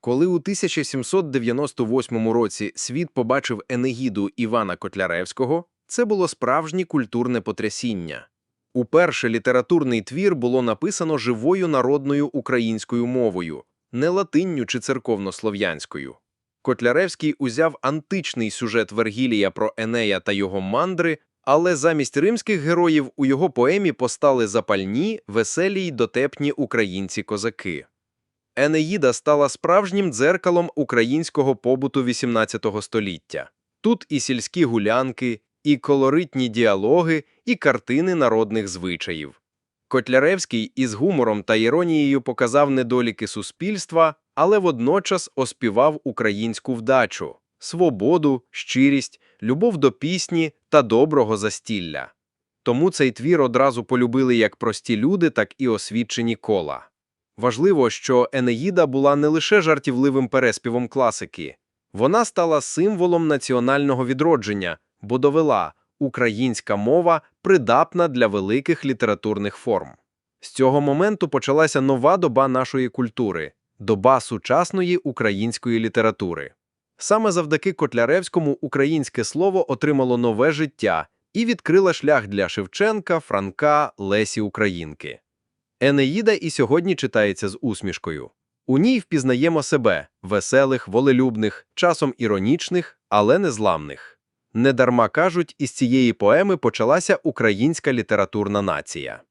Коли у 1798 році світ побачив Енегіду Івана Котляревського, це було справжнє культурне потрясіння. Уперше літературний твір було написано живою народною українською мовою, не латинню чи церковнослов'янською. Котляревський узяв античний сюжет Вергілія про Енея та його мандри, але замість римських героїв у його поемі постали запальні, веселі й дотепні українці-козаки. Енеїда стала справжнім дзеркалом українського побуту XVIII століття. Тут і сільські гулянки, і колоритні діалоги, і картини народних звичаїв. Котляревський із гумором та іронією показав недоліки суспільства, але водночас оспівав українську вдачу, свободу, щирість, любов до пісні та доброго застілля. Тому цей твір одразу полюбили як прості люди, так і освічені кола. Важливо, що Енеїда була не лише жартівливим переспівом класики. Вона стала символом національного відродження, бо довела українська мова придатна для великих літературних форм. З цього моменту почалася нова доба нашої культури доба сучасної української літератури. Саме завдяки Котляревському українське слово отримало нове життя і відкрило шлях для Шевченка, Франка, Лесі Українки. Енеїда і сьогодні читається з усмішкою. У ній впізнаємо себе веселих, волелюбних, часом іронічних, але незламних. Недарма кажуть, із цієї поеми почалася українська літературна нація.